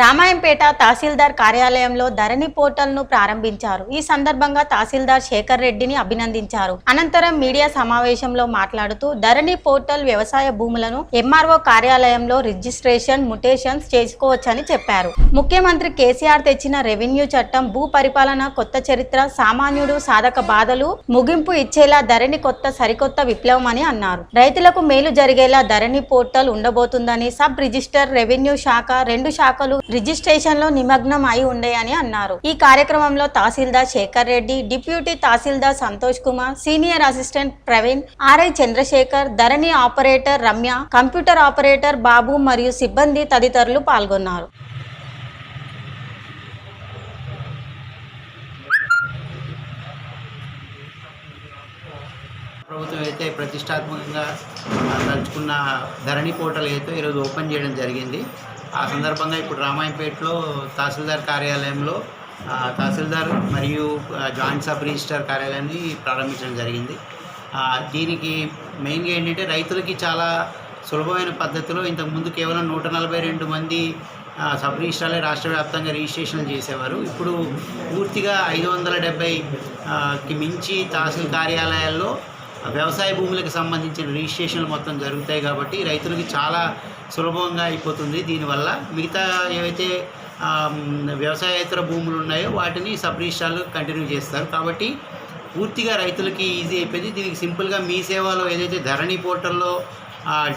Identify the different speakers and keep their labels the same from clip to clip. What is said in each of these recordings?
Speaker 1: రామాయంపేట తహసీల్దార్ కార్యాలయంలో ధరణి పోర్టల్ను ప్రారంభించారు. ఈ సందర్భంగా తహసీల్దార్ శేఖర్ రెడ్డిని అభినందించారు. అనంతరం మీడియా సమావేశంలో మాట్లాడుతూ ధరణి పోర్టల్ వ్యవసాయ భూములను ఎంఆర్ఓ కార్యాలయంలో రిజిస్ట్రేషన్ ముటేషన్స్ చేసుకోవచ్చని చెప్పారు. ముఖ్యమంత్రి కేసీఆర్ తెచ్చిన రెవెన్యూ చట్టం భూ పరిపాలన కొత్త చరిత్ర సామాన్యుడు సాధక బాధలు ముగింపు ఇచ్చేలా ధరణి కొత్త సరికొత్త విప్లవం అని అన్నారు. రైతులకు మేలు జరిగేలా ధరణి పోర్టల్ ఉండబోతుందని సబ్ రిజిస్టర్ రెవెన్యూ శాఖ రెండు శాఖలు రిజిస్ట్రేషన్లో నిమగ్నం అయి ఉండేయని అన్నారు. ఈ కార్యక్రమంలో tahsildar Shekhar Reddy deputy tahsildar Santosh Kumar senior assistant Praveen RI Chandrashekhar Dharani operator Ramya computer operator Babu మరియు సిబ్బంది తదితరులు పాల్గొన్నారు.
Speaker 2: ప్రభుత్వం అయితే ప్రతిష్టాత్మకంగా తలుచుకున్న ధరణి పోర్టల్ అయితే ఈరోజు ఓపెన్ చేయడం జరిగింది. ఆ సందర్భంగా ఇప్పుడు రామాయణపేటలో తహసీల్దార్ కార్యాలయంలో తహసీల్దార్ మరియు జాయింట్ సబ్ రిజిస్టర్ కార్యాలయాన్ని ప్రారంభించడం జరిగింది. దీనికి మెయిన్గా ఏంటంటే రైతులకి చాలా సులభమైన పద్ధతిలో ఇంతకుముందు కేవలం నూట నలభై రెండు మంది సబ్ రిజిస్ట్రాలే రాష్ట్ర వ్యాప్తంగా రిజిస్ట్రేషన్ చేసేవారు. ఇప్పుడు పూర్తిగా ఐదు వందల డెబ్బైకి మించి తహసీల్ కార్యాలయాల్లో వ్యవసాయ భూములకు సంబంధించిన రిజిస్ట్రేషన్లు మొత్తం జరుగుతాయి కాబట్టి రైతులకి చాలా సులభంగా అయిపోతుంది. దీనివల్ల మిగతా ఏవైతే వ్యవసాయేతర భూములు ఉన్నాయో వాటిని సబ్ రిజిస్ట్రాలు కంటిన్యూ చేస్తారు. కాబట్టి పూర్తిగా రైతులకి ఈజీ అయిపోయింది. దీనికి సింపుల్గా మీ సేవలో ఏదైతే ధరణి పోర్టల్లో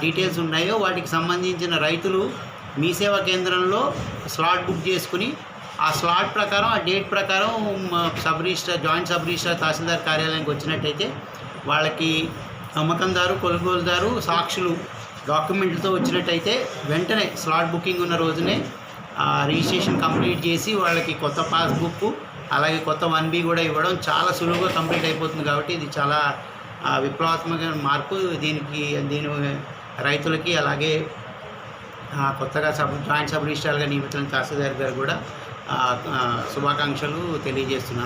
Speaker 2: డీటెయిల్స్ ఉన్నాయో వాటికి సంబంధించిన రైతులు మీ సేవా కేంద్రంలో స్లాట్ బుక్ చేసుకుని ఆ స్లాట్ ప్రకారం ఆ డేట్ ప్రకారం sub register joint sub register tahsildar కార్యాలయానికి వచ్చినట్టయితే వాళ్ళకి అమ్మకందారు కొనుగోలుదారు సాక్షులు డాక్యుమెంట్లతో వచ్చినట్టయితే వెంటనే స్లాట్ బుకింగ్ ఉన్న రోజునే రిజిస్ట్రేషన్ కంప్లీట్ చేసి వాళ్ళకి కొత్త పాస్బుక్ అలాగే కొత్త వన్ బి కూడా ఇవ్వడం చాలా సులువుగా కంప్లీట్ అయిపోతుంది కాబట్టి ఇది చాలా విప్లవాత్మక మార్పు. దీనికి దీని రైతులకి అలాగే కొత్తగా సబ్ జాయింట్ సబ్ రిజిస్ట్రార్గా నియమితున్న తహసీల్దార్ గారు కూడా శుభాకాంక్షలు తెలియజేస్తున్నాను.